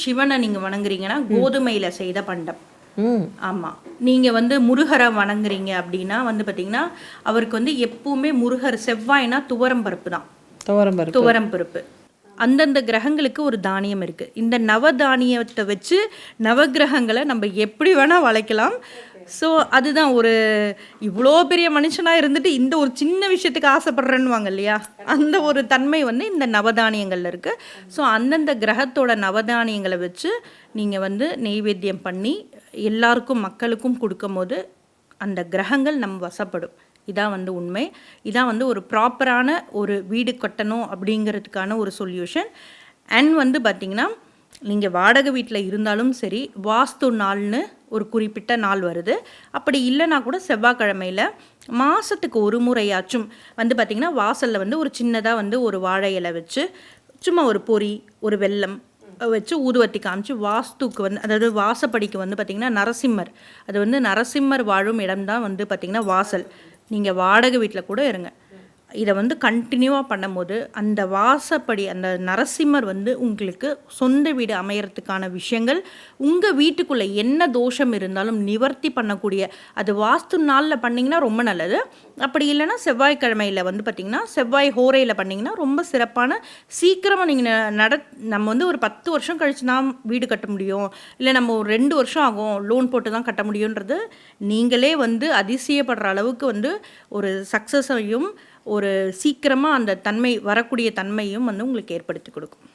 சிவனை நீங்கள் வணங்குறீங்கன்னா கோதுமையில் செய்த பண்டம். ஆமாம் நீங்கள் வந்து முருகரை வணங்குறீங்க அப்படின்னா வந்து பார்த்தீங்கன்னா அவருக்கு வந்து எப்பவுமே முருகர் செவ்வாய்னா துவரம் பருப்பு தான். துவரம் பருப்பு. துவரம் பருப்பு. அந்தந்த கிரகங்களுக்கு ஒரு தானியம் இருக்கு. இந்த நவ தானியத்தை வச்சு நவகிரகங்களை நம்ம எப்படி வேணா வளைக்கலாம். ஸோ அதுதான் ஒரு இவ்வளோ பெரிய மனுஷனாக இருந்துட்டு இந்த ஒரு சின்ன விஷயத்துக்கு ஆசைப்படுறேன்னுவாங்க இல்லையா அந்த ஒரு தன்மை வந்து இந்த நவதானியங்களில் இருக்குது ஸோ அந்தந்த கிரகத்தோட நவதானியங்களை வச்சு நீங்கள் வந்து நெய்வேத்தியம் பண்ணி எல்லாருக்கும் மக்களுக்கும் கொடுக்கும்போது அந்த கிரகங்கள் நம் வசப்படும். இதான் வந்து உண்மை. இதான் வந்து ஒரு ப்ராப்பரான ஒரு வீடு கட்டணும் அப்படிங்கிறதுக்கான ஒரு சொல்யூஷன் அண்ட் வந்து பார்த்திங்கன்னா நீங்கள் வாடகை வீட்டில் இருந்தாலும் சரி வாஸ்து நாள்னு ஒரு குறிப்பிட்ட நாள் வருது. அப்படி இல்லைனா கூட செவ்வாய்க்கிழமையில் மாதத்துக்கு ஒரு முறையாச்சும் வந்து பார்த்திங்கன்னா வாசலில் வந்து ஒரு சின்னதாக வந்து ஒரு வாழை இலை வச்சு சும்மா ஒரு பொரி ஒரு வெல்லம் வச்சு ஊதுவத்தி காமிச்சு வாஸ்துக்கு வந்து அதாவது வாசப்படிக்கு வந்து பார்த்திங்கன்னா நரசிம்மர் அது வந்து நரசிம்மர் வாழும் இடம்தான் வந்து பார்த்திங்கன்னா வாசல். நீங்கள் வாடகை வீட்டில் கூட இருங்க. இதை வந்து கண்டினியூவாக பண்ணும்போது அந்த வாசப்படி அந்த நரசிம்மர் வந்து உங்களுக்கு சொந்த வீடு அமையறதுக்கான விஷயங்கள் உங்கள் வீட்டுக்குள்ளே என்ன தோஷம் இருந்தாலும் நிவர்த்தி பண்ணக்கூடிய அது வாஸ்து நாளில் பண்ணிங்கன்னா ரொம்ப நல்லது. அப்படி இல்லைன்னா செவ்வாய்க்கிழமையில் வந்து பார்த்திங்கன்னா செவ்வாய் ஹோரையில் பண்ணிங்கன்னா ரொம்ப சிறப்பான சீக்கிரமாக நீங்கள் நட நம்ம வந்து ஒரு பத்து வருஷம் கழிச்சு தான் வீடு கட்ட முடியும். இல்லை நம்ம ஒரு ரெண்டு வருஷம் ஆகும் லோன் போட்டு தான் கட்ட முடியுன்றது நீங்களே வந்து அதிசயப்படுற அளவுக்கு வந்து ஒரு சக்ஸஸையும் ஒரு சீக்கிரமாக அந்த தன்மை வரக்கூடிய தன்மையும் வந்து உங்களுக்கு ஏற்படுத்தி கொடுக்கும்.